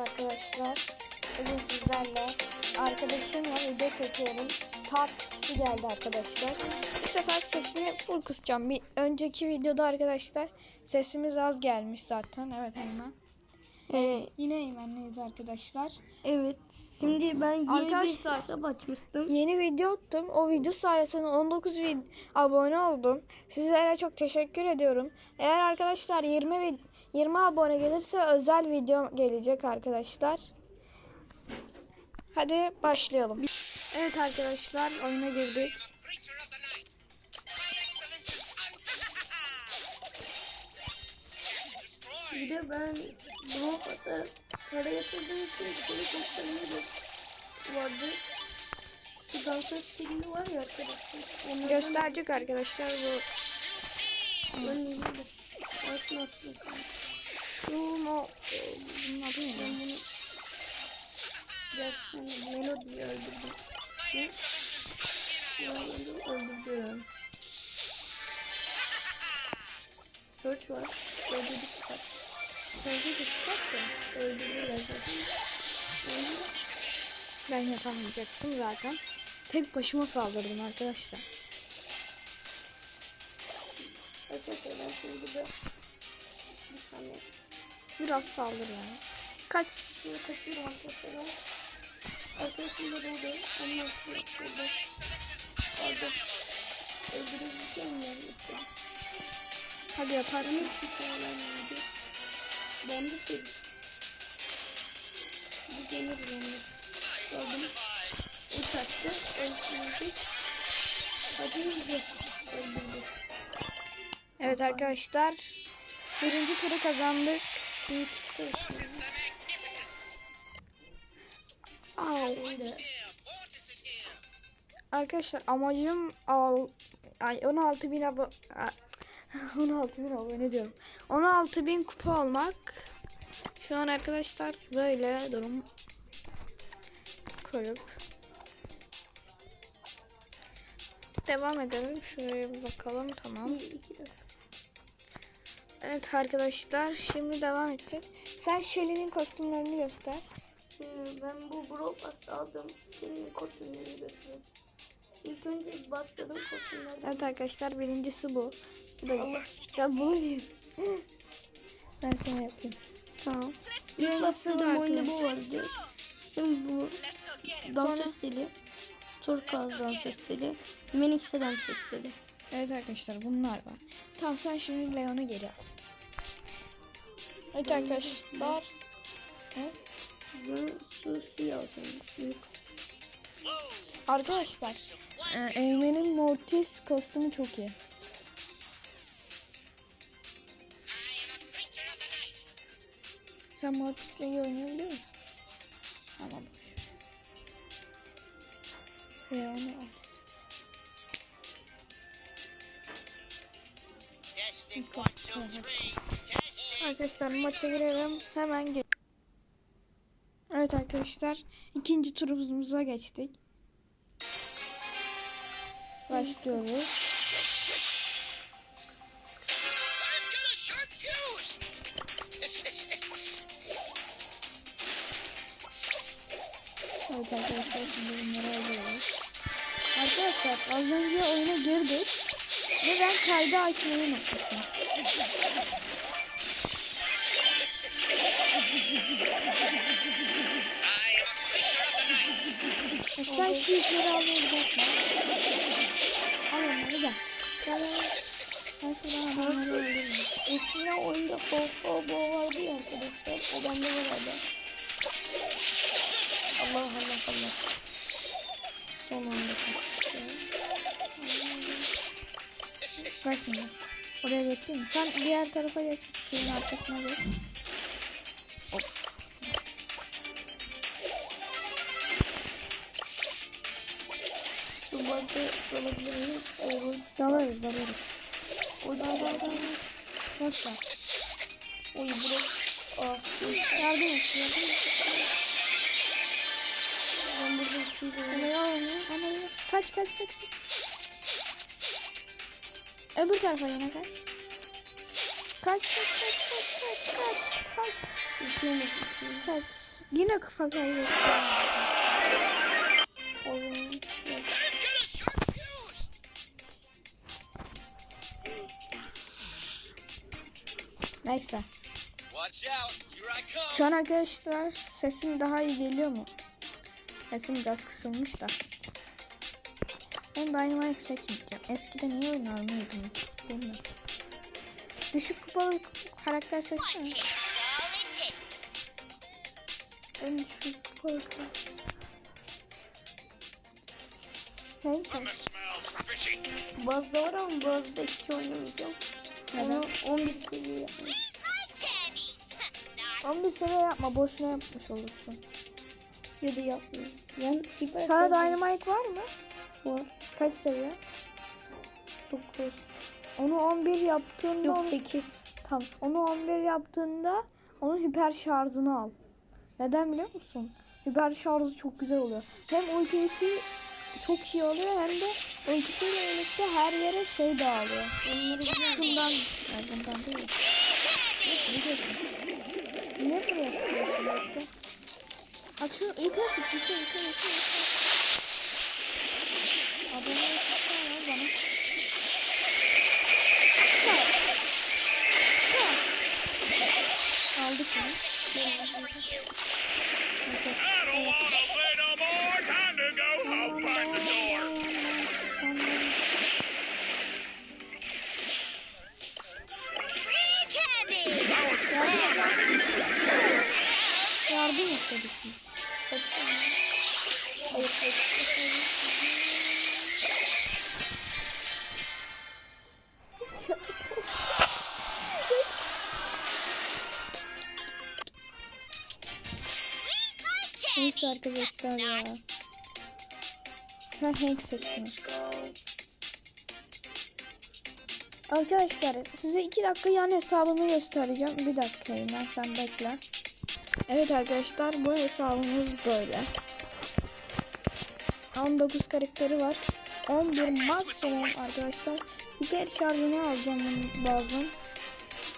arkadaşlar. Bugün sizlerle arkadaşımla video çekiyorum. Takipçisi geldi arkadaşlar. Bu sefer sesini full kısacağım. Bir önceki videoda arkadaşlar sesimiz az gelmiş zaten. Evet Eymen. Ee, Yine Eymen'leyiz arkadaşlar. evet. Şimdi ben yeni Arkadaşlar- bir hesap açmıştım. Yeni video attım. O video sayesinde 19 vid- abone oldum. Sizlere çok teşekkür ediyorum. Eğer arkadaşlar 20 vid- 20 abone gelirse özel video gelecek arkadaşlar. Hadi başlayalım. Evet arkadaşlar oyuna girdik. Bir de ben Brawl Pass'a para yatırdığım için seni göstermeyi vardı. Şu dansöz silini var ya arkadaşlar. Onlardan Gösterecek arkadaşlar bu. Ben yeni de. Aslında attım. Şu mu? Bunun adı ne? Ben bunu gelsin melodiyi öldürdüm. Ne? Melodiyi öldürdüm. Search var. Öldürdük kaç. Sevgi dikkat de. Öldürdüler zaten. Öldü. Ben yapamayacaktım zaten. Tek başıma saldırdım arkadaşlar. Arkadaşlar ben şimdi burada bir tane Biraz saldır yani. Kaç. şunu kaçıyorum arkadaşlar. Arkadaşım da burada. Onun aklına şurada. Orada. Öldürebileceğim neredeyse. Hadi yaparsın. Çıkarılan neydi? Ben de sevdim. Bir deneriz onu. Gördüm. O taktı. Öldürdük. Hadi yiyeceğiz. Öldürdük. Evet arkadaşlar. Birinci turu kazandık. Here, Mortis is here. Arkadaşlar amacım al ay 16 bin abo 16 bin abone diyorum. 16 bin kupa olmak. Şu an arkadaşlar böyle durum koyup devam edelim. Şuraya bir bakalım. Tamam. Evet arkadaşlar şimdi devam edeceğiz. Sen Shelly'nin kostümlerini göster. Şimdi ben bu Brawl aldım. Senin kostümlerini göstereyim. İlk önce bastırdım kostümlerden. Evet arkadaşlar birincisi bu. Bu da güzel. Ya bunu niye- Ben sana yapayım. Tamam. İlk farklı. oyunda bu vardı. Şimdi bu dansöz seli. Turkaz dansöz seli. Menikse dansöz seli. Evet arkadaşlar bunlar var. Tamam sen şimdi Leon'u geri al. Evet arkadaşlar. Ben Susi alacağım. Büyük. Arkadaşlar. E, Eymen'in Mortis kostümü çok iyi. Sen Mortis'le iyi oynayabiliyor musun? Tamam. Two, three. Testing. Arkadaşlar maça girelim. Hemen gel. Evet arkadaşlar. ikinci turumuza geçtik. Başlıyoruz. Evet arkadaşlar şimdi bunları alıyoruz. Arkadaşlar az önce oyuna girdik. Ve ben kaydı açmayı unutmuşum. E sen şu yükleri almaya gidersin. Al onları gel. Gel gel. Ben şuradan adamları öldürürüm. Eskiden oyunda Ho Bo vardı ya arkadaşlar. O bende var hala. Allah Allah Bak şimdi. Oraya geçeyim. Sen diğer tarafa geç. Suyun arkasına geç. Şu bazı olabilir mi? Evet. Dalarız dalarız. O da da da. Boş ver. Oy bırak. Ah. Yardım et. Yardım et. Ben burada bir şey görüyorum. Ama ya. Kaç kaç kaç kaç. Öbür tarafa yana kaç. Kaç kaç kaç kaç kaç kaç kaç. Şimdi. Evet. Yine kafa kaybettim. O zaman! Neyse. Şu an arkadaşlar sesim daha iyi geliyor mu? Sesim biraz kısılmış da. Ben Dynamite seçmeyeceğim. Eskiden niye oynar mıydım? Bilmiyorum. Düşük kupalı karakter seçsene. Ben düşük kupalı fishy. Bazda var ama bazda hiç oynamayacağım. Onu 11 seviye yapmayı. 11 seviye yapma boşuna yapmış olursun. Ya da yapmıyorum. Ben hiper Sana Dynamite var mı? Var. Kaç seviye? 9. Onu 11 yaptığında Yok onu- 8. Tamam. Onu 11 yaptığında onun hiper şarjını al. Neden biliyor musun? Hiper şarjı çok güzel oluyor. Hem ultisi çok iyi oluyor hem de ultisiyle birlikte her yere şey dağılıyor. Onları. Şundan, Ay, bundan değil. Biliyorsun. Niye buraya sıkıyorsun? Bak şu yukarı sık, yukarı, yukarı, yukarı. Yardım et dedik biz. Hayır hayır. Neyse arkadaşlar ya. Ben Hank seçtim. Arkadaşlar size iki dakika yan hesabımı göstereceğim. Bir dakika ben sen bekle. Evet arkadaşlar bu hesabımız böyle. 19 karakteri var. 11 maksimum arkadaşlar. Hiper şarjını alacağım bazen.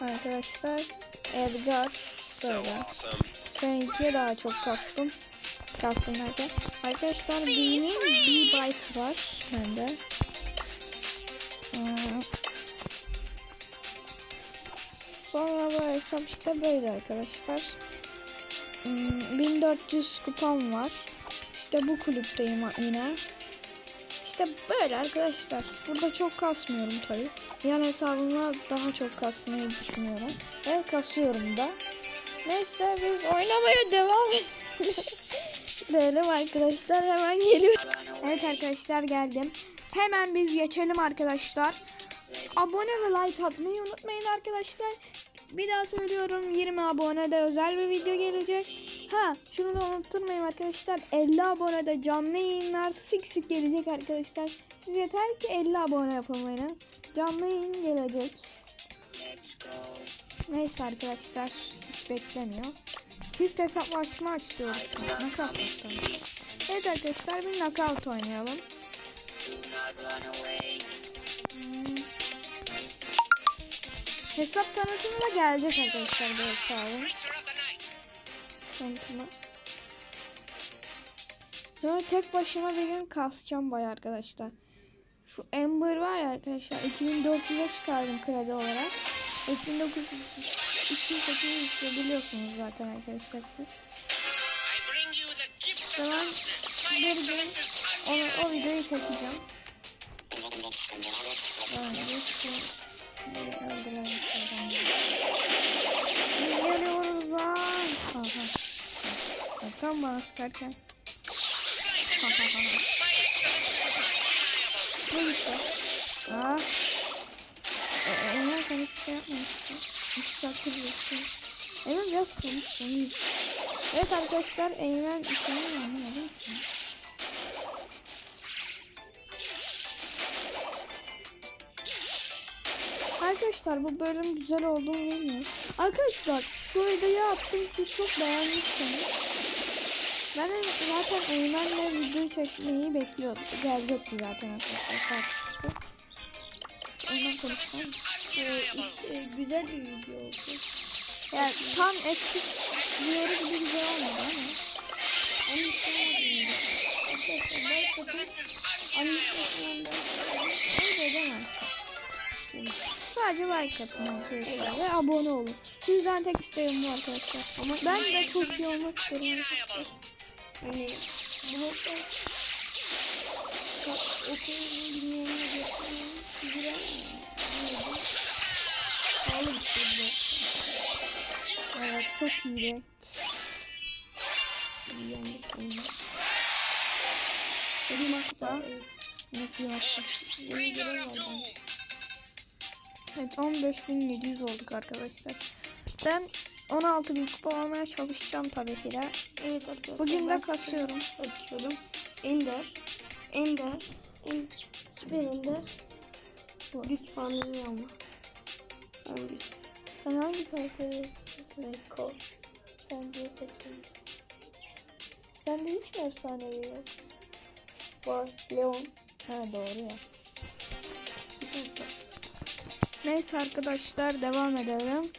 Arkadaşlar Edgar böyle. Ben ikiye daha çok kastım. Kastım derken. Arkadaşlar benim B-Byte var bende. Sonra bu hesap işte böyle arkadaşlar. Hmm, 1400 kupam var. İşte bu kulüpteyim yine. İşte böyle arkadaşlar. Burada çok kasmıyorum tabi. Yan hesabıma daha çok kasmayı düşünüyorum. Ve kasıyorum da. Neyse biz oynamaya devam edelim arkadaşlar. Hemen geliyorum. Evet arkadaşlar geldim. Hemen biz geçelim arkadaşlar. Abone ve like atmayı unutmayın arkadaşlar. Bir daha söylüyorum 20 abonede özel bir video gelecek. Ha şunu da unutturmayın arkadaşlar. 50 abonede canlı yayınlar sık sık gelecek arkadaşlar. Siz yeter ki 50 abone beni. Canlı yayın gelecek. Neyse arkadaşlar hiç beklemiyor. Çift hesaplaşma açıyoruz. Knockout. Evet arkadaşlar bir knockout oynayalım. Hesap tanıtımı da gelecek arkadaşlar bu hesabın. Tanıtımı. Sonra tek başıma bir gün kasacağım bayağı arkadaşlar. Şu Ember var ya arkadaşlar 2400'e çıkardım kredi olarak. 3900 2800 işte biliyorsunuz zaten arkadaşlar siz. Tamam. Bir gün onu, o videoyu çekeceğim. Yani geliyoruz lan. Aha. Ya, Tam bana sıkarken. Ha ha ha. Ne işte? Aa. E, e, Emel sen hiçbir şey yapmamışsın. İki saattir bekliyorum. Emel biraz konuşsun. Evet arkadaşlar Emel ismini anlamadım ki. Arkadaşlar bu bölüm güzel oldu mu bilmiyorum. Arkadaşlar şu videoyu attım siz çok beğenmişsiniz. Ben zaten Eymen'le video çekmeyi bekliyordum. Gelecekti zaten arkadaşlar tartışması. Ondan konuşalım. Ee, işte, güzel bir video oldu. Yani tam eski diğeri gibi güzel olmadı ama. Onun için Arkadaşlar like atın. Annesinin Öyle deme. Sadece like atın arkadaşlar ve abone olun. Sizden tek isteğim bu arkadaşlar. Ama ben de çok iyi olmak arkadaşlar. Hani bloklar okulun bilmeyenine göstermeyin. Güzel? Pahalı bir şey bu. Evet çok iyi. Bir yandık onu. Senin hasta. Mutlu hasta. Yeni görev bence. Evet 15.700 olduk arkadaşlar. Ben 16.000 kupa almaya çalışacağım tabii ki de. Evet arkadaşlar. Bugün de kasıyorum. Açıyorum. Ender. Ender. En, süper Ender. Bu. Güç fanını ama. Hangisi? Sen hangi karakteri Rico. Sen de kaçın. Sende hiç mi efsanevi yok? Var. Leon. Ha doğru ya. Bir var. Neyse arkadaşlar devam edelim.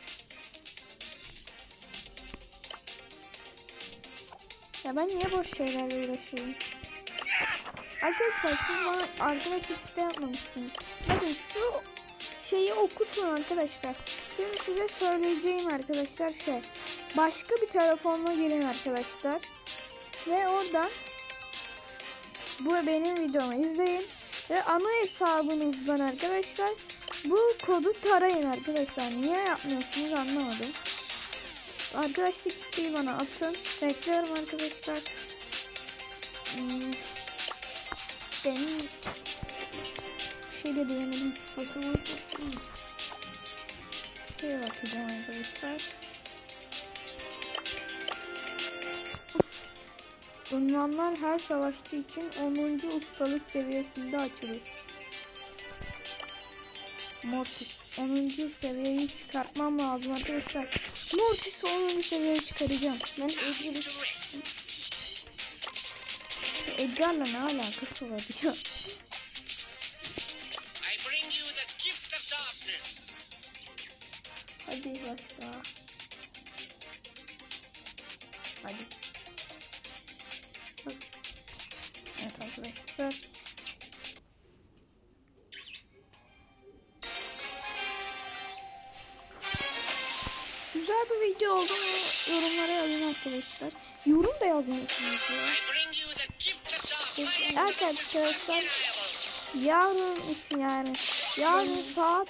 Ya ben niye boş şeylerle uğraşıyorum? Arkadaşlar siz bana arkadaşlık isteği yapmamışsınız. Bakın şu şeyi okutun arkadaşlar. Şimdi size söyleyeceğim arkadaşlar şey. Başka bir telefonla girin arkadaşlar. Ve oradan bu benim videomu izleyin. Ve ana hesabınızdan arkadaşlar bu kodu tarayın arkadaşlar. Niye yapmıyorsunuz anlamadım. Arkadaşlık isteği bana atın. Bekliyorum arkadaşlar. Hmm. Benim şey de diyemedim. Koşkan mı? Şeye bakacağım arkadaşlar. Unvanlar her savaşçı için 10. ustalık seviyesinde açılır. Mortis 10. seviyeyi çıkartmam lazım arkadaşlar. Mortis'i 10. seviyeye çıkaracağım. Ben Edgar'ı Edgar'la ne alakası var ya? Hadi başla. Hadi. Evet arkadaşlar. Video oldu mu yorumlara yazın arkadaşlar. Yorum da yazmıyorsunuz ya. Arkadaşlar yarın için yani yarın saat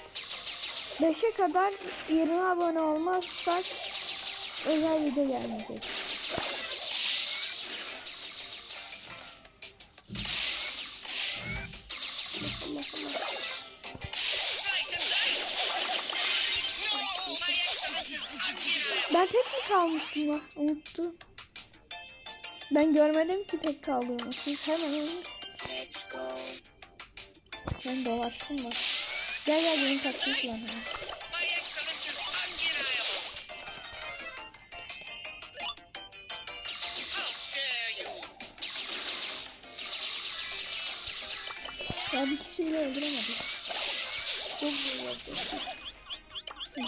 5'e kadar 20 abone olmazsak özel video gelmeyecek. Ben tek mi kalmıştım ya? Unuttum. Ben görmedim ki tek kaldığını. Siz hemen. Ben dolaştım da. Gel gel benim taktiği kullanalım. Ya bir kişi bile öldüremedik. Çok zor yapıyorsun.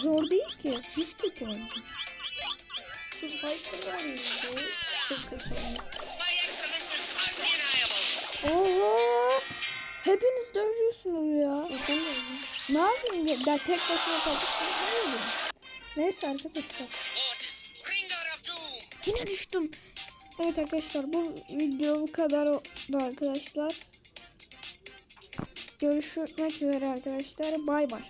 Zor değil ki. Biz kötü olduk. Şu Piper var bu Çok kötü. Oho! Hepiniz dövüyorsunuz ya. E sen de. Ne yapayım ya? Ben tek başıma kaldıksam ne olur? Neyse arkadaşlar. Yine düştüm. Evet arkadaşlar bu video bu kadar oldu arkadaşlar. Görüşmek üzere arkadaşlar. Bay bay.